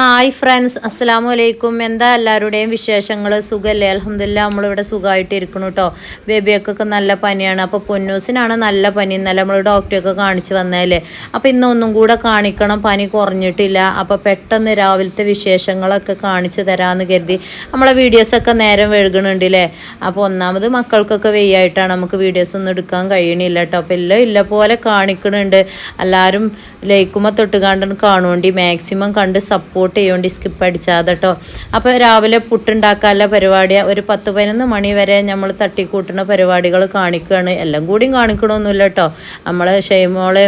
Hi friends അസ്സലാമു അലൈക്കും എന്താ എല്ലാവരുടെയും വിശേഷങ്ങൾ സുഖമല്ലേ അലഹമില്ല നമ്മളിവിടെ സുഖമായിട്ട് ഇരിക്കണം കേട്ടോ ബേബിയൊക്കെ നല്ല പനിയാണ്. അപ്പോൾ പൊന്നൂസിനാണ് നല്ല പനി. ഇന്നലെ നമ്മൾ ഡോക്ടറെയൊക്കെ കാണിച്ച് വന്നതല്ലേ? അപ്പോൾ ഇന്ന് ഒന്നും കൂടെ കാണിക്കണം. പനി കുറഞ്ഞിട്ടില്ല. അപ്പോൾ പെട്ടെന്ന് രാവിലത്തെ വിശേഷങ്ങളൊക്കെ കാണിച്ച് തരാമെന്ന് കരുതി. നമ്മളെ വീഡിയോസൊക്കെ നേരം വഴുകണുണ്ടല്ലേ അപ്പോൾ ഒന്നാമത് മക്കൾക്കൊക്കെ വെയ്യായിട്ടാണ്. നമുക്ക് വീഡിയോസ് ഒന്നും എടുക്കാൻ കഴിയണില്ല കേട്ടോ അപ്പോൾ എല്ലാം ഇല്ല പോലെ കാണിക്കണുണ്ട്. എല്ലാവരും ലൈക്കുമ്പോൾ തൊട്ട് കണ്ടു കാണുവേണ്ടി. മാക്സിമം കണ്ട് സപ്പോർട്ട് ചെയ്യുവേണ്ടി സ്കിപ്പ് അടിച്ചാതെ കേട്ടോ അപ്പോൾ രാവിലെ പുട്ടുണ്ടാക്കാനുള്ള പരിപാടിയാണ് ഒരു പത്ത് പതിനൊന്ന് മണി വരെ നമ്മൾ തട്ടിക്കൂട്ടുന്ന പരിപാടികൾ കാണിക്കുകയാണ് എല്ലാം കൂടിയും കാണിക്കണമൊന്നുമില്ല കേട്ടോ നമ്മളെ ഷെയ്മോളെ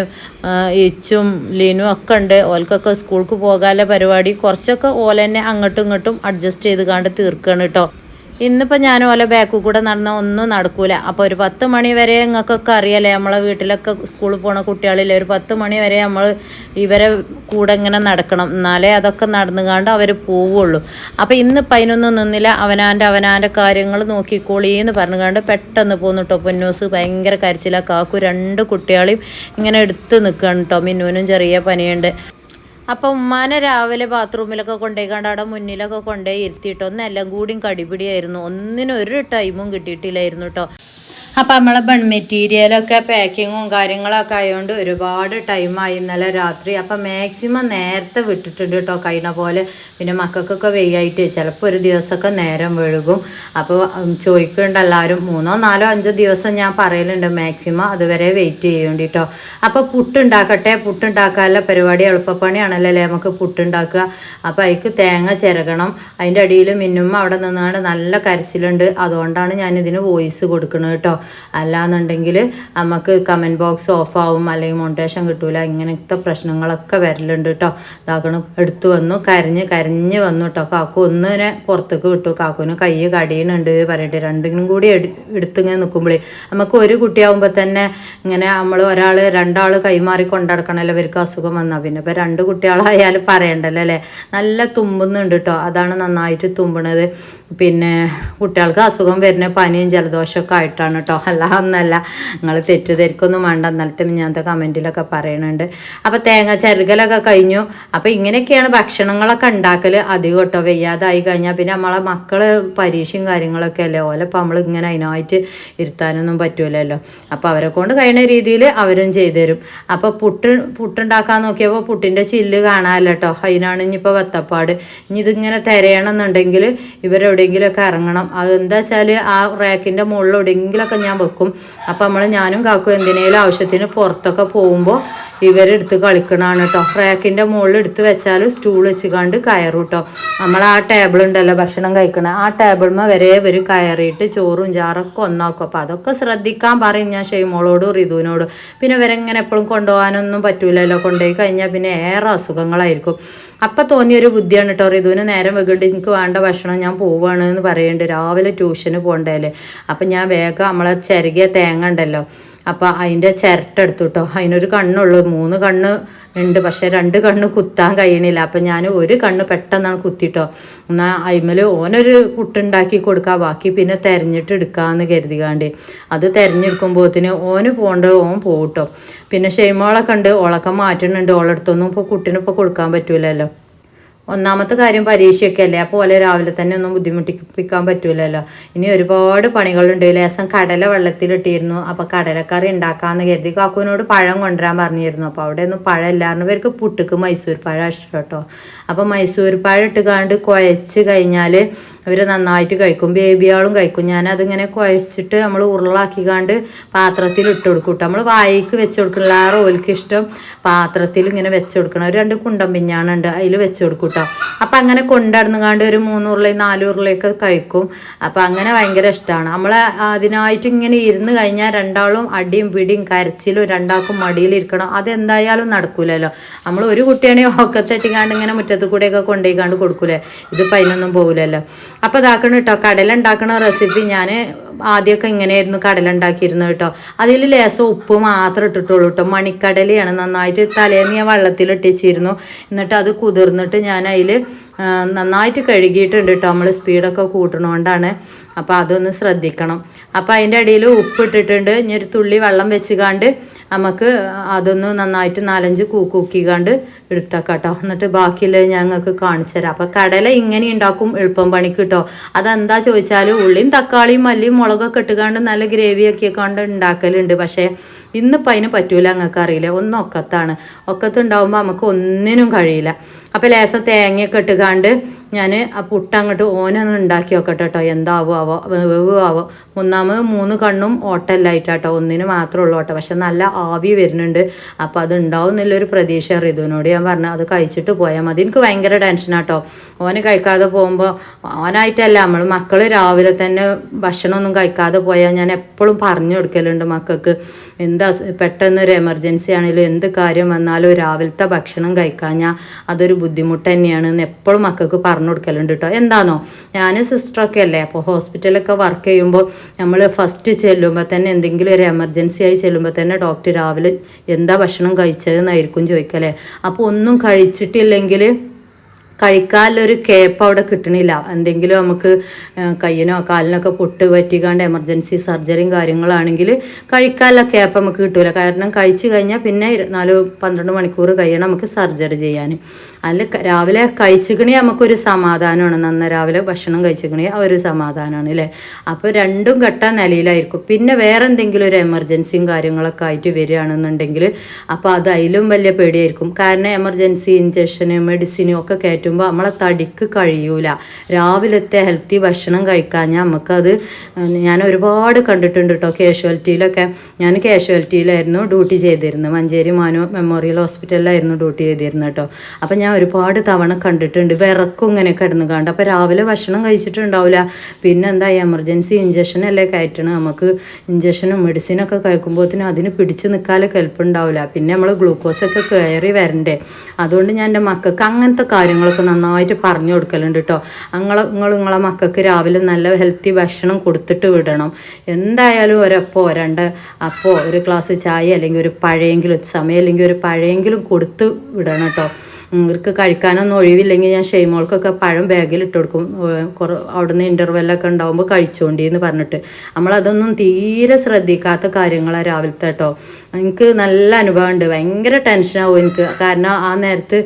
ഇച്ചും ലീനും ഒക്കെ ഉണ്ട്. ഓൽക്കൊക്കെ സ്കൂൾക്ക് പോകാനുള്ള പരിപാടി കുറച്ചൊക്കെ ഓല തന്നെ അങ്ങോട്ടും ഇങ്ങോട്ടും അഡ്ജസ്റ്റ് ചെയ്ത് കണ്ട് തീർക്കുകയാണ് കേട്ടോ ഇന്നിപ്പോൾ ഞാൻ ഓല ബാക്കിൽ കൂടെ നടന്ന ഒന്നും നടക്കൂല. അപ്പോൾ ഒരു പത്ത് മണി വരെ നിങ്ങൾക്കൊക്കെ അറിയാലേ നമ്മളെ വീട്ടിലൊക്കെ സ്കൂളിൽ പോണ കുട്ടികളില്ലേ ഒരു പത്ത് മണി വരെ നമ്മൾ ഇവരെ കൂടെ ഇങ്ങനെ നടക്കണം. എന്നാലേ അതൊക്കെ നടന്നുകാണ്ട് അവർ പോവുള്ളൂ. അപ്പോൾ ഇന്ന് അതിനൊന്നും നിന്നില്ല. അവനാന്റെ അവനാന്റെ കാര്യങ്ങൾ നോക്കിക്കോളീന്ന് പറഞ്ഞുകൊണ്ട് പെട്ടെന്ന് പോന്നു കേട്ടോ പൊന്നൂസ് ഭയങ്കര കരച്ചില. കാക്കു രണ്ട് കുട്ടികളെയും ഇങ്ങനെ എടുത്ത് നിൽക്കുകയാണ് കേട്ടോ മിന്നുവിനും ചെറിയ പനിയുണ്ട്. അപ്പോൾ ഉമ്മാനെ രാവിലെ ബാത്റൂമിലൊക്കെ കൊണ്ടുപോയിക്കാണ്ട് അവിടെ മുന്നിലൊക്കെ കൊണ്ടുപോയി ഇരുത്തിയിട്ട്. ഒന്നെല്ലാം കൂടിയും കടിപിടിയായിരുന്നു. ഒന്നിനൊരു ടൈമും കിട്ടിയിട്ടില്ലായിരുന്നു കേട്ടോ അപ്പോൾ നമ്മളെ ബൺ മെറ്റീരിയലൊക്കെ പാക്കിങ്ങും കാര്യങ്ങളൊക്കെ ആയതുകൊണ്ട് ഒരുപാട് ടൈമായി ഇന്നലെ രാത്രി. അപ്പം മാക്സിമം നേരത്തെ വിട്ടിട്ടുണ്ട് കേട്ടോ കഴിഞ്ഞ പോലെ. പിന്നെ മക്കൾക്കൊക്കെ വെയ്യായിട്ട് ചിലപ്പോൾ ഒരു ദിവസമൊക്കെ നേരം വഴുകും. അപ്പോൾ ചോദിക്കുന്നുണ്ട് എല്ലാവരും മൂന്നോ നാലോ അഞ്ചോ ദിവസം ഞാൻ പറയലുണ്ട് മാക്സിമം അതുവരെ വെയിറ്റ് ചെയ്യേണ്ടി കേട്ടോ അപ്പോൾ പുട്ടുണ്ടാക്കട്ടെ. പുട്ടുണ്ടാക്കാനുള്ള പരിപാടി എളുപ്പപ്പണിയാണല്ലോ അല്ലേ? നമുക്ക് പുട്ടുണ്ടാക്കുക. അപ്പോൾ അതിക്ക് തേങ്ങ ചിരകണം. അതിന്റെ അടിയിൽ മിന്നുമ്മ അവിടെ നിന്നാണ് നല്ല കരച്ചിലുണ്ട്. അതുകൊണ്ടാണ് ഞാനിതിന് വോയിസ് കൊടുക്കുന്നത് കേട്ടോ അല്ലാന്നുണ്ടെങ്കിൽ നമുക്ക് കമന്റ് ബോക്സ് ഓഫ് ആവും അല്ലെങ്കിൽ മൊണ്ടേഷൻ കിട്ടൂല. ഇങ്ങനത്തെ പ്രശ്നങ്ങളൊക്കെ വരലുണ്ട് കേട്ടോ ഇതാക്കണം എടുത്തു വന്നു. കരഞ്ഞ് കരഞ്ഞ് വന്നു കേട്ടോ കാക്കു ഒന്നിനെ പുറത്തേക്ക് വിട്ടു. കാക്കുവിന് കൈ കടിയുന്നുണ്ട് പറഞ്ഞിട്ട് രണ്ടിനും കൂടി എടു എടുത്തിങ്ങനെ നിൽക്കുമ്പോഴേ നമുക്ക് ഒരു കുട്ടിയാവുമ്പോൾ തന്നെ ഇങ്ങനെ നമ്മൾ ഒരാൾ രണ്ടാൾ കൈമാറി കൊണ്ടടക്കണമല്ലോ ഇവർക്ക് അസുഖം വന്നാൽ പിന്നെ ഇപ്പോൾ രണ്ട് കുട്ടികളായാലും പറയണ്ടല്ലോ അല്ലേ? നല്ല തുമ്പുന്നുണ്ട് കേട്ടോ അതാണ് നന്നായിട്ട് തുമ്പണത്. പിന്നെ കുട്ടികൾക്ക് അസുഖം വരുന്ന പനിയും ജലദോഷമൊക്കെ ആയിട്ടാണ് കേട്ടോ. അല്ല ഒന്നല്ല നിങ്ങൾ തെറ്റിദ്ധരിക്കൊന്നും വേണ്ട. ഇന്നലത്തെ ഞാനത്തെ കമന്റിലൊക്കെ പറയുന്നുണ്ട് അപ്പോൾ തേങ്ങ ചെറുകലൊക്കെ കഴിഞ്ഞു. അപ്പോൾ ഇങ്ങനെയൊക്കെയാണ് ഭക്ഷണങ്ങളൊക്കെ ഉണ്ടാക്കൽ അധികം കേട്ടോ വെയ്യാതായി കഴിഞ്ഞാൽ പിന്നെ നമ്മളെ മക്കൾ പരീക്ഷയും കാര്യങ്ങളൊക്കെ അല്ലേ? ഓല അപ്പോൾ നമ്മൾ ഇങ്ങനെ അതിനായിട്ട് ഇരുത്താനൊന്നും പറ്റൂലല്ലോ. അപ്പോൾ അവരെ കൊണ്ട് കഴിയുന്ന രീതിയിൽ അവരും ചെയ്തു തരും അപ്പോൾ പുട്ട് പുട്ടുണ്ടാക്കാൻ നോക്കിയപ്പോൾ പുട്ടിന്റെ ചില്ല് കാണാമല്ലോ കേട്ടോ. അതിനാണ് ഇനിയിപ്പോൾ വത്തപ്പാട്. ഇനി ഇതിങ്ങനെ തിരയണമെന്നുണ്ടെങ്കിൽ ഇവരെവിടെയെങ്കിലുമൊക്കെ ഇറങ്ങണം. അതെന്താ വെച്ചാൽ ആ റാക്കിന്റെ മുകളിൽ എവിടെയെങ്കിലുമൊക്കെ ഞാൻ വെക്കും. അപ്പം നമ്മൾ ഞാനും കാക്കും എന്തിനേലും ആവശ്യത്തിന് പുറത്തൊക്കെ പോകുമ്പോൾ ഇവരെടുത്ത് കളിക്കണതാണ് കേട്ടോ റാക്കിന്റെ മുകളിൽ എടുത്ത് വെച്ചാൽ സ്റ്റൂൾ വെച്ചുകാണ്ട് കയറും കേട്ടോ നമ്മൾ ആ ടേബിൾ ഉണ്ടല്ലോ ഭക്ഷണം കഴിക്കണം. ആ ടേബിൾമ വരെ ഇവർ കയറിയിട്ട് ചോറും ചാറൊക്കെ ഒന്നാക്കും. അപ്പോൾ അതൊക്കെ ശ്രദ്ധിക്കാൻ പറയും ഞാൻ ഷെയ്മോളോടും റിതുവിനോടും. പിന്നെ ഇവരെങ്ങനെ എപ്പോഴും കൊണ്ടുപോകാനൊന്നും പറ്റൂലല്ലോ. കൊണ്ടുപോയി കഴിഞ്ഞാൽ പിന്നെ ഏറെ അസുഖങ്ങളായിരിക്കും. അപ്പം തോന്നിയൊരു ബുദ്ധിയാണ് കേട്ടോ റിതുവിന് നേരം വെകിട്ട് എനിക്ക് വേണ്ട ഭക്ഷണം ഞാൻ പോവുകയാണ് എന്ന് പറയുന്നുണ്ട് രാവിലെ ട്യൂഷന് പോകണ്ടല്ലേ അപ്പം ഞാൻ വേഗം നമ്മളെ ചെറുകിയ തേങ്ങ ഉണ്ടല്ലോ. അപ്പോൾ അതിന്റെ ചിരട്ട എടുത്തു കേട്ടോ അതിനൊരു കണ്ണുള്ളൂ. മൂന്ന് കണ്ണ് ഉണ്ട്. പക്ഷെ രണ്ട് കണ്ണ് കുത്താൻ കഴിയണില്ല. അപ്പം ഞാൻ ഒരു കണ്ണ് പെട്ടെന്നാണ് കുത്തിട്ടോ. എന്നാൽ അയിമൽ ഓനൊരു പുട്ടുണ്ടാക്കി കൊടുക്കുക ബാക്കി പിന്നെ തിരഞ്ഞിട്ട് എടുക്കാമെന്ന് കരുതികാണ്ട്. അത് തിരഞ്ഞെടുക്കുമ്പോഴത്തിന് ഓന് പോകേണ്ടത് ഓൻ പോകട്ടോ പിന്നെ ഷെയ്മോളൊക്കെ ഉണ്ട്. ഓളൊക്കെ മാറ്റണുണ്ട്. ഓളടുത്തൊന്നും ഇപ്പോൾ കുട്ടിനിപ്പോൾ കൊടുക്കാൻ പറ്റൂലല്ലോ. ഒന്നാമത്തെ കാര്യം പരീക്ഷയൊക്കെ അല്ലേ? അപ്പോൾ ഓലെ രാവിലെ തന്നെ ഒന്നും ബുദ്ധിമുട്ടിപ്പിക്കാൻ പറ്റൂലല്ലോ. ഇനി ഒരുപാട് പണികളുണ്ട്. ലേസം കടല വെള്ളത്തിലിട്ടിരുന്നു. അപ്പോൾ കടലക്കറി ഉണ്ടാക്കാമെന്ന് കരുതി കാക്കുവിനോട് പഴം കൊണ്ടുവരാൻ പറഞ്ഞിരുന്നു. അപ്പോൾ അവിടെ ഒന്നും പഴം ഇല്ലായിരുന്നു. പേർക്ക് പുട്ടുക്ക് മൈസൂർ പഴം ഇഷ്ടം കേട്ടോ. അപ്പോൾ മൈസൂർ പഴം ഇട്ട് കണ്ട് കുഴച്ച് കഴിഞ്ഞാൽ അവർ നന്നായിട്ട് കഴിക്കും. ബേബിയാളും കഴിക്കും. ഞാനതിങ്ങനെ കുഴച്ചിട്ട് നമ്മൾ ഉരുളാക്കിക്കാണ്ട് പാത്രത്തിൽ ഇട്ട് കൊടുക്കും കേട്ടോ നമ്മൾ വായിക്ക് വെച്ച് കൊടുക്കണില്ല ആ റോലിക്ക് ഇഷ്ടം പാത്രത്തിൽ ഇങ്ങനെ വെച്ച് കൊടുക്കണം. ഒരു രണ്ട് കുണ്ടം പിഞ്ഞാണുണ്ട്. അതിൽ വെച്ച് കൊടുക്കും കേട്ടോ അപ്പം അങ്ങനെ കൊണ്ടുനടന്നുകാണ്ട് ഒരു മൂന്നൂറിലേ നാലൂറിലേക്ക് കഴിക്കും. അപ്പം അങ്ങനെ ഭയങ്കര ഇഷ്ടമാണ് നമ്മൾ അതിനായിട്ട് ഇങ്ങനെ ഇരുന്ന് കഴിഞ്ഞാൽ രണ്ടാളും അടിയും പിടിയും കരച്ചിലും രണ്ടാൾക്കും മടിയിലിരിക്കണം അതെന്തായാലും നടക്കൂലല്ലോ. നമ്മൾ ഒരു കുട്ടിയാണെങ്കിൽ ഒക്കത്തെട്ടിക്കാണ്ട് ഇങ്ങനെ മുറ്റത്ത് കൂടെയൊക്കെ കൊണ്ടുപോയിക്കാണ്ട് കൊടുക്കൂലേ. ഇത് പൈനൊന്നും പോകില്ലല്ലോ അപ്പോൾ ഇതാക്കണം കേട്ടോ കടല റെസിപ്പി ഞാൻ ആദ്യമൊക്കെ ഇങ്ങനെയായിരുന്നു കടല ഉണ്ടാക്കിയിരുന്നത് കേട്ടോ. അതിൽ ലേസം ഉപ്പ് മാത്രം ഇട്ടിട്ടുള്ളൂ കേട്ടോ. മണിക്കടലയാണ് നന്നായിട്ട് തലേന്ന് ഞാൻ വെള്ളത്തിൽ ഇട്ടിച്ചിരുന്നു എന്നിട്ട് അത് കുതിർന്നിട്ട് ഞാൻ അതിൽ നന്നായിട്ട് കഴുകിയിട്ടുണ്ട് കേട്ടോ. നമ്മൾ സ്പീഡൊക്കെ കൂട്ടണോണ്ടാണ്. അപ്പോൾ അതൊന്ന് ശ്രദ്ധിക്കണം. അപ്പോൾ അതിന്റെ ഇടയിൽ ഉപ്പ് ഇട്ടിട്ടുണ്ട്. ഇനി ഒരു തുള്ളി വെള്ളം വെച്ചുകാണ്ട് നമുക്ക് അതൊന്ന് നന്നായിട്ട് നാലഞ്ച് കൂക്കൂക്കിക്കാണ്ട് എടുത്തേക്കാം കേട്ടോ. എന്നിട്ട് ബാക്കിയുള്ളത് ഞങ്ങൾക്ക് കാണിച്ചു തരാം. അപ്പോൾ കടല ഇങ്ങനെ ഉണ്ടാക്കും എളുപ്പം പണിക്ക് കേട്ടോ. അതെന്താ ചോദിച്ചാൽ ഉള്ളിയും തക്കാളിയും മല്ലിയും മുളകൊക്കെ ഇട്ടുകാണ്ട് നല്ല ഗ്രേവിയൊക്കെ കൊണ്ട് ഉണ്ടാക്കലുണ്ട് പക്ഷേ ഇന്നിപ്പോൾ അതിന് പറ്റൂല അങ്ങക്ക് അറിയില്ല ഒന്ന് ഒക്കത്താണ്. ഒക്കത്ത് ഉണ്ടാകുമ്പോൾ നമുക്ക് ഒന്നിനും കഴിയില്ല. അപ്പോൾ ലേസം തേങ്ങയൊക്കെ ഇട്ടുകാണ്ട് ഞാൻ ആ പുട്ട് അങ്ങോട്ട് ഓനൊന്ന് ഉണ്ടാക്കി നോക്കട്ടെ കേട്ടോ എന്താവോ ആവോ വെവോ ആവോ. ഒന്നാമത് മൂന്ന് കണ്ണും ഓട്ടല്ലായിട്ടാട്ടോ. ഒന്നിന് മാത്രമേ ഉള്ളൂ കേട്ടോ പക്ഷെ നല്ല ആവി വരുന്നുണ്ട്. അപ്പോൾ അത് ഉണ്ടാവും എന്നുള്ളൊരു പ്രതീക്ഷ റിതുവിനോട് ഞാൻ പറഞ്ഞു. അത് കഴിച്ചിട്ട് പോയാൽ മതി. എനിക്ക് ഭയങ്കര ടെൻഷനാട്ടോ ഓന് കഴിക്കാതെ പോകുമ്പോൾ ഓനായിട്ടല്ല. നമ്മൾ മക്കൾ രാവിലെ തന്നെ ഭക്ഷണമൊന്നും കഴിക്കാതെ പോയാൽ ഞാൻ എപ്പോഴും പറഞ്ഞു കൊടുക്കലുണ്ട് മക്കൾക്ക്. എന്താ പെട്ടെന്ന് പെട്ടെന്നൊരു എമർജൻസി ആണെങ്കിലും എന്ത് കാര്യം വന്നാലും രാവിലത്തെ ഭക്ഷണം കഴിക്കാഞ്ഞാൽ അതൊരു ബുദ്ധിമുട്ട് തന്നെയാണ് എന്ന് എപ്പോഴും മക്കൾക്ക് പറഞ്ഞു കൊടുക്കലുണ്ട് കേട്ടോ എന്താണോ ഞാൻ സിസ്റ്ററൊക്കെ അല്ലേ? അപ്പോൾ ഹോസ്പിറ്റലൊക്കെ വർക്ക് ചെയ്യുമ്പോൾ നമ്മൾ ഫസ്റ്റ് ചെല്ലുമ്പോൾ തന്നെ എന്തെങ്കിലും ഒരു എമർജൻസി ആയി ചെല്ലുമ്പോൾ തന്നെ ഡോക്ടർ രാവിലെ എന്താ ഭക്ഷണം കഴിച്ചതെന്നായിരിക്കും ചോദിക്കല്ലേ? അപ്പോൾ ഒന്നും കഴിച്ചിട്ടില്ലെങ്കിൽ കഴിക്കാനുള്ളൊരു കേപ്പ് അവിടെ കിട്ടണില്ല. എന്തെങ്കിലും നമുക്ക് കയ്യനോ കാലിനൊക്കെ പൊട്ട് പറ്റിക്കാണ്ട് എമർജൻസി സർജറിയും കാര്യങ്ങളാണെങ്കിൽ കഴിക്കാനുള്ള കേപ്പ് നമുക്ക് കിട്ടൂല. കാരണം കഴിച്ചു കഴിഞ്ഞാൽ പിന്നെ നാല് പന്ത്രണ്ട് മണിക്കൂർ കഴിയണം നമുക്ക് സർജറി ചെയ്യാൻ അല്ല രാവിലെ കഴിച്ചിക്കണേ നമുക്കൊരു സമാധാനമാണ്. നന്ന രാവിലെ ഭക്ഷണം കഴിച്ചിക്കണേ ഒരു സമാധാനമാണ് അല്ലേ അപ്പോൾ രണ്ടും ഘട്ട നിലയിലായിരിക്കും. പിന്നെ വേറെ എന്തെങ്കിലും ഒരു എമർജൻസിയും കാര്യങ്ങളൊക്കെ ആയിട്ട് വരികയാണെന്നുണ്ടെങ്കിൽ അപ്പോൾ അത് അതിലും വലിയ പേടിയായിരിക്കും. കാരണം എമർജൻസി ഇഞ്ചക്ഷന് മെഡിസിനും ഒക്കെ കയറ്റുമ്പോൾ നമ്മളെ തടിക്ക് കഴിയൂല. രാവിലത്തെ ഹെൽത്തി ഭക്ഷണം കഴിക്കാഞ്ഞാൽ നമുക്കത് ഞാൻ ഒരുപാട് കണ്ടിട്ടുണ്ട് കേട്ടോ കാഷ്വാലിറ്റിയിലൊക്കെ ഞാൻ കാഷ്വാലിറ്റിയിലായിരുന്നു ഡ്യൂട്ടി ചെയ്തിരുന്നത്. മഞ്ചേരി മാനോ മെമ്മോറിയൽ ഹോസ്പിറ്റലിലായിരുന്നു ഡ്യൂട്ടി ചെയ്തിരുന്നത് കേട്ടോ അപ്പം ഞാൻ ഒരുപാട് തവണ കണ്ടിട്ടുണ്ട്. വിറക്കും ഇങ്ങനെ കിടന്നു കണ്ട്. അപ്പോൾ രാവിലെ ഭക്ഷണം കഴിച്ചിട്ടുണ്ടാവില്ല പിന്നെ എന്താ എമർജൻസി ഇഞ്ചക്ഷൻ അല്ലേ കയറ്റണം. നമുക്ക് ഇഞ്ചക്ഷനും മെഡിസിനൊക്കെ കഴിക്കുമ്പോഴത്തേനും അതിന് പിടിച്ച് നിൽക്കാതെ കെൽപ്പുണ്ടാവില്ല പിന്നെ നമ്മൾ ഗ്ലൂക്കോസൊക്കെ കയറി വരണ്ടേ. അതുകൊണ്ട് ഞാൻ എന്റെ മക്കൾക്ക് അങ്ങനത്തെ കാര്യങ്ങളൊക്കെ നന്നായിട്ട് പറഞ്ഞു കൊടുക്കലുണ്ട് കേട്ടോ അങ്ങളെ നിങ്ങൾ നിങ്ങളെ മക്കൾക്ക് രാവിലെ നല്ല ഹെൽത്തി ഭക്ഷണം കൊടുത്തിട്ട് വിടണം. എന്തായാലും ഒരപ്പോ രണ്ട് അപ്പോൾ ഒരു ഗ്ലാസ് ചായ അല്ലെങ്കിൽ ഒരു പഴയെങ്കിലും സമയം അല്ലെങ്കിൽ ഒരു പഴയെങ്കിലും കൊടുത്ത് വിടണം കേട്ടോ ഇവർക്ക് കഴിക്കാനൊന്നും ഒഴിവില്ലെങ്കിൽ ഞാൻ ഷെയ്മോൾക്കൊക്കെ പഴം ബാഗിൽ ഇട്ട് കൊടുക്കും. കുറ അവിടുന്ന് ഇന്റർവെല്ലൊക്കെ ഉണ്ടാകുമ്പോൾ കഴിച്ചുകൊണ്ടി എന്ന് പറഞ്ഞിട്ട്. നമ്മളതൊന്നും തീരെ ശ്രദ്ധിക്കാത്ത കാര്യങ്ങളാണ് രാവിലത്തെ കേട്ടോ എനിക്ക് നല്ല അനുഭവമുണ്ട്. ഭയങ്കര ടെൻഷനാവും എനിക്ക്. കാരണം ആ നേരത്ത്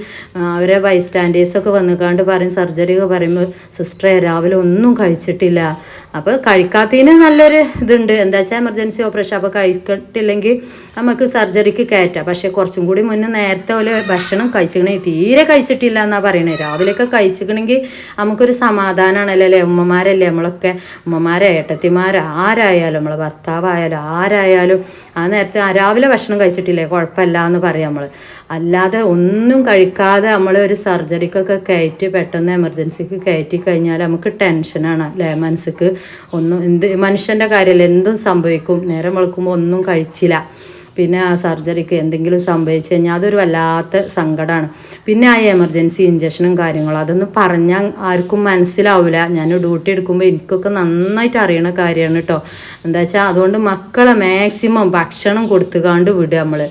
അവരെ വന്ന് വന്നുകാണ്ട് പറയും സർജറി ഒക്കെ പറയുമ്പോൾ സിസ്റ്ററെ രാവിലെ ഒന്നും കഴിച്ചിട്ടില്ല. അപ്പോൾ കഴിക്കാത്തതിന് നല്ലൊരു ഇതുണ്ട്. എന്താ വെച്ചാൽ എമർജൻസി ഓപ്പറേഷൻ അപ്പോൾ കഴിക്കട്ടില്ലെങ്കിൽ നമുക്ക് സർജറിക്ക് കയറ്റാം പക്ഷേ കുറച്ചും കൂടി മുന്നേ നേരത്തെ പോലെ ഭക്ഷണം കഴിച്ചിക്കണേ തീരെ കഴിച്ചിട്ടില്ല എന്നാ പറയണേ. രാവിലെയൊക്കെ കഴിച്ചിക്കണമെങ്കിൽ നമുക്കൊരു സമാധാനമാണല്ലോ അല്ലേ? ഉമ്മമാരല്ലേ നമ്മളൊക്കെ? ഉമ്മമാരെ ഏട്ടത്തിമാർ ആരായാലും നമ്മളെ ഭർത്താവായാലും ആരായാലും ആ നേരത്തെ ആ രാവിലെ ഭക്ഷണം കഴിച്ചിട്ടില്ലേ? കുഴപ്പമില്ല എന്ന് പറയാം നമ്മൾ അല്ലാതെ ഒന്നും കഴിക്കാതെ നമ്മൾ ഒരു സർജറിക്കൊക്കെ കയറ്റി പെട്ടെന്ന് എമർജൻസിക്ക് കയറ്റി കഴിഞ്ഞാൽ നമുക്ക് ടെൻഷനാണ് അല്ലേ മനസ്സിക്ക് ഒന്നും എന്ത് മനുഷ്യന്റെ കാര്യമല്ല? എന്തും സംഭവിക്കും. നേരം വെളുക്കുമ്പോൾ ഒന്നും കഴിച്ചില്ല. പിന്നെ ആ സർജറിക്ക് എന്തെങ്കിലും സംഭവിച്ചു കഴിഞ്ഞാൽ അതൊരു വല്ലാത്ത സങ്കടമാണ് പിന്നെ ആ എമർജൻസി ഇഞ്ചക്ഷനും കാര്യങ്ങളും അതൊന്നും പറഞ്ഞാൽ ആർക്കും മനസ്സിലാവില്ല ഞാൻ ഡ്യൂട്ടി എടുക്കുമ്പോൾ എനിക്കൊക്കെ നന്നായിട്ട് അറിയണ കാര്യമാണ് കേട്ടോ എന്താ വെച്ചാൽ അതുകൊണ്ട് മക്കളെ മാക്സിമം ഭക്ഷണം കൊടുത്തുകാണ്ട് വിടുക നമ്മൾ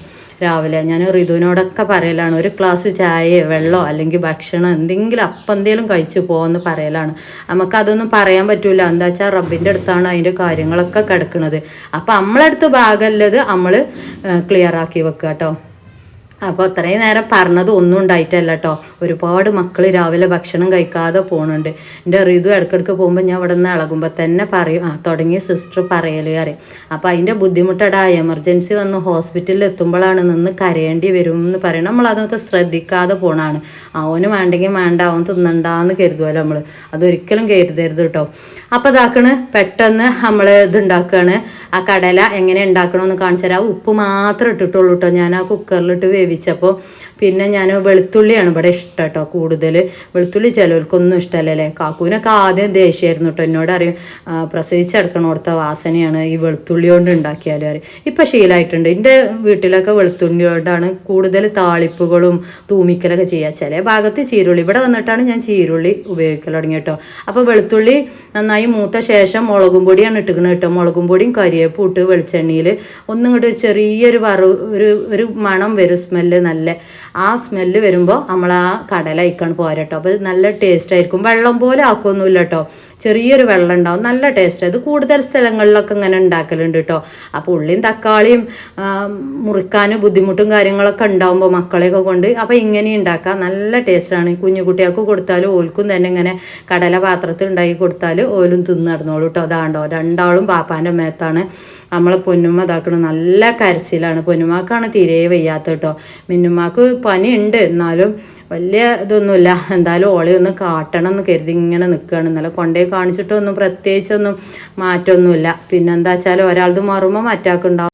രാവിലെ ഞാൻ ഋതുവിനോടൊക്കെ പറയലാണ് ഒരു ഗ്ലാസ് ചായയോ വെള്ളമോ അല്ലെങ്കിൽ ഭക്ഷണം എന്തെങ്കിലും അപ്പം എന്തെങ്കിലും കഴിച്ചു പോകുമെന്ന് പറയലാണ്. നമുക്കതൊന്നും പറയാൻ പറ്റില്ല എന്താ വെച്ചാൽ റബ്ബിന്റെ അടുത്താണ് അതിന്റെ കാര്യങ്ങളൊക്കെ കിടക്കുന്നത്. അപ്പം നമ്മളടുത്ത് ഭാഗമല്ലത് നമ്മൾ ക്ലിയർ ആക്കി വെക്കുക കേട്ടോ അപ്പോൾ അത്രയും നേരം പറഞ്ഞത് ഒന്നും ഉണ്ടായിട്ടല്ല കേട്ടോ ഒരുപാട് മക്കൾ രാവിലെ ഭക്ഷണം കഴിക്കാതെ പോകുന്നുണ്ട് എന്റെ റിതു ഇടയ്ക്കിടയ്ക്ക് പോകുമ്പോൾ ഞാൻ ഇവിടെ നിന്ന് ഇളകുമ്പോൾ തന്നെ പറയും ആ തുടങ്ങിയ സിസ്റ്റർ പറയൽ അറിയും അപ്പോൾ അതിന്റെ ബുദ്ധിമുട്ടടാ എമർജൻസി വന്ന് ഹോസ്പിറ്റലിൽ എത്തുമ്പോഴാണ് നിന്ന് കരയേണ്ടി വരും എന്ന് പറയും നമ്മൾ അതൊക്കെ ശ്രദ്ധിക്കാതെ പോണാണ്. അവന് വേണ്ടെങ്കിൽ വേണ്ട അവൻ തിന്നണ്ടാന്ന് കരുതുമല്ലോ നമ്മൾ അതൊരിക്കലും കരുതരുത് കേട്ടോ അപ്പോൾ ഇതാക്കണ് പെട്ടെന്ന് നമ്മൾ ഇതുണ്ടാക്കുകയാണ് ആ കടല എങ്ങനെ ഉണ്ടാക്കണമെന്ന് കാണിച്ചു തരാം. ഉപ്പ് മാത്രം ഇട്ടിട്ടുള്ളൂ കേട്ടോ ഞാൻ ആ കുക്കറിലിട്ട് വേവിച്ചപ്പോൾ പിന്നെ ഞാൻ വെളുത്തുള്ളിയാണ് ഇവിടെ ഇഷ്ടം കേട്ടോ കൂടുതൽ വെളുത്തുള്ളി ചിലവർക്കൊന്നും ഇഷ്ടമല്ലല്ലേ കാക്കൂനൊക്കെ ആദ്യം ദേഷ്യമായിരുന്നു കേട്ടോ എന്നോട് അറിയും പ്രസവിച്ചെടുക്കണോടത്ത വാസനയാണ് ഈ വെളുത്തുള്ളി കൊണ്ട് ഉണ്ടാക്കിയാലും അറിയും ഇപ്പം ശീലമായിട്ടുണ്ട് എന്റെ വീട്ടിലൊക്കെ വെളുത്തുള്ളി കൊണ്ടാണ് കൂടുതൽ താളിപ്പുകളും തൂമിക്കലൊക്കെ ചെയ്യുക ചില ഭാഗത്ത് ചീരുള്ളി. ഇവിടെ വന്നിട്ടാണ് ഞാൻ ചീരുള്ളി ഉപയോഗിക്കൽ തുടങ്ങി കേട്ടോ അപ്പോൾ വെളുത്തുള്ളി നന്നായി മൂത്ത ശേഷം മുളകും പൊടിയാണ് ഇട്ടിക്കണത് കേട്ടോ മുളകും പൊടിയും കരിയേപ്പും ഇട്ട് വെളിച്ചെണ്ണയിൽ ഒന്നും കൂടി ചെറിയൊരു വറു ഒരു ഒരു മണം വരും സ്മെല്ല് നല്ല ആ സ്മെല്ല് വരുമ്പോൾ നമ്മൾ ആ കടല അയക്കാണ് പോരട്ടോ അപ്പോൾ നല്ല ടേസ്റ്റ് ആയിരിക്കും. വെള്ളം പോലെ ആക്കുമൊന്നുമില്ല കേട്ടോ ചെറിയൊരു വെള്ളം ഉണ്ടാവും. നല്ല ടേസ്റ്റ് അത് കൂടുതൽ സ്ഥലങ്ങളിലൊക്കെ ഇങ്ങനെ ഉണ്ടാക്കലുണ്ട് കേട്ടോ അപ്പോൾ ഉള്ളിയും തക്കാളിയും മുറിക്കാനും ബുദ്ധിമുട്ടും കാര്യങ്ങളൊക്കെ ഉണ്ടാവുമ്പോൾ മക്കളെയൊക്കെ കൊണ്ട് അപ്പോൾ ഇങ്ങനെ ഉണ്ടാക്കാം. നല്ല ടേസ്റ്റാണ് കുഞ്ഞു കുട്ടികൾക്ക് കൊടുത്താലും ഓൽക്കും തന്നെ ഇങ്ങനെ കടല പാത്രത്തിൽ ഉണ്ടാക്കി കൊടുത്താൽ ഓലും തിന്നു നടന്നോളൂ കേട്ടോ അതാണ്ടോ രണ്ടാളും പാപ്പാന്റെ മേത്താണ്. നമ്മളെ പൊന്നുമ്മ ഇതാക്കണ നല്ല കരച്ചിലാണ്. പൊന്നുമാക്കാണ് തീരെ വയ്യാത്ത കേട്ടോ മിന്നുമാക്ക് പനി ഉണ്ട് എന്നാലും വലിയ ഇതൊന്നുമില്ല. എന്തായാലും ഓളെ ഒന്ന് കാട്ടണം എന്ന് കരുതി ഇങ്ങനെ നിൽക്കുകയാണ് ഇന്നലെ കൊണ്ടേ കാണിച്ചിട്ടൊന്നും പ്രത്യേകിച്ചൊന്നും മാറ്റമൊന്നുമില്ല പിന്നെന്താ വെച്ചാൽ ഒരാളത് മാറുമ്പോൾ മറ്റാക്കുണ്ടാവും.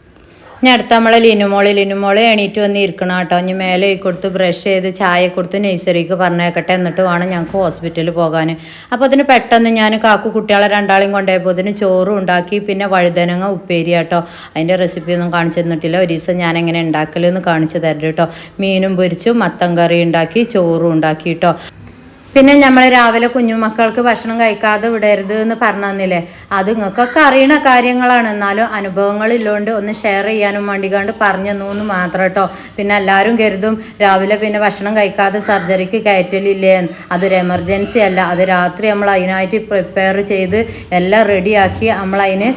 ഇനി അടുത്ത നമ്മളെ ലിനുമോൾ ലിനുമോൾ എണീറ്റ് വന്ന് ഇരിക്കണം കേട്ടോ. ഇനി മേലെ കൊടുത്ത് ബ്രഷ് ചെയ്ത് ചായ കൊടുത്ത് നഴ്സറിക്ക് പറഞ്ഞേക്കട്ടെ എന്നിട്ട് വേണം ഞങ്ങൾക്ക് ഹോസ്പിറ്റലിൽ പോകാൻ അപ്പോൾ അതിന് പെട്ടെന്ന് ഞാൻ കാക്കു കുട്ടികളെ രണ്ടാളെയും കൊണ്ടുപോയപ്പോൾ അതിന് ചോറും ഉണ്ടാക്കി പിന്നെ വഴുതനങ്ങ ഉപ്പേരി കേട്ടോ. അതിന്റെ റെസിപ്പി ഒന്നും കാണിച്ചു തന്നിട്ടില്ല. ഒരു ദിവസം ഞാൻ എങ്ങനെ ഉണ്ടാക്കലെന്ന് കാണിച്ചു തരട്ടോ മീനും പൊരിച്ചു മത്തൻ കറി ഉണ്ടാക്കി ചോറും ഉണ്ടാക്കി കേട്ടോ. പിന്നെ നമ്മൾ രാവിലെ കുഞ്ഞുമക്കൾക്ക് ഭക്ഷണം കഴിക്കാതെ വിടരുത് എന്ന് പറഞ്ഞു തന്നില്ലേ? അത് നിങ്ങൾക്കൊക്കെ അറിയണ കാര്യങ്ങളാണ്. എന്നാലും അനുഭവങ്ങളില്ലോണ്ട് ഒന്ന് ഷെയർ ചെയ്യാനും വേണ്ടിക്കാണ്ട് പറഞ്ഞു തന്നു എന്ന് മാത്രം കേട്ടോ പിന്നെ എല്ലാവരും കരുതും രാവിലെ പിന്നെ ഭക്ഷണം കഴിക്കാതെ സർജറിക്ക് കയറ്റലില്ലേ. അതൊരു എമർജൻസി അല്ല. അത് രാത്രി നമ്മൾ അതിനായിട്ട് പ്രിപ്പയർ ചെയ്ത് എല്ലാം റെഡിയാക്കി നമ്മളതിന്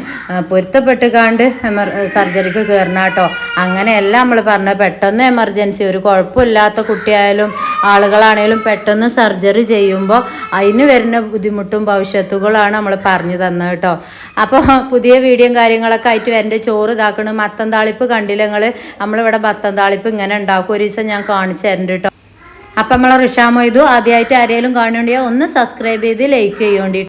പൊരുത്തപ്പെട്ട് കാണ്ട് എമർ സർജറിക്ക് കയറണം കേട്ടോ അങ്ങനെയല്ല നമ്മൾ പറഞ്ഞ പെട്ടെന്ന് എമർജൻസി ഒരു കുഴപ്പമില്ലാത്ത കുട്ടിയായാലും ആളുകളാണേലും പെട്ടെന്ന് സർജറി ചെയ്യുമ്പോൾ അതിന് വരുന്ന ബുദ്ധിമുട്ടും ഭവിഷ്യത്തുകളാണ് നമ്മൾ പറഞ്ഞു തന്നത് കേട്ടോ. അപ്പോൾ പുതിയ വീഡിയോയും കാര്യങ്ങളൊക്കെ ആയിട്ട് എന്റെ ചോറ് ഇതാക്കണം. മത്തം താളിപ്പ് കണ്ടില്ല നമ്മളിവിടെ മത്തം താളിപ്പ് ഇങ്ങനെ ഉണ്ടാക്കും. ഒരു ദിവസം ഞാൻ കാണിച്ചു തരുന്നുണ്ട് കേട്ടോ. അപ്പം നമ്മളെ റിഷാമൊയ്തു ആദ്യമായിട്ട് ആരെങ്കിലും കാണുന്നുണ്ടെങ്കിൽ ഒന്ന് സബ്സ്ക്രൈബ് ചെയ്ത് ലൈക്ക് ചെയ്യേണ്ടി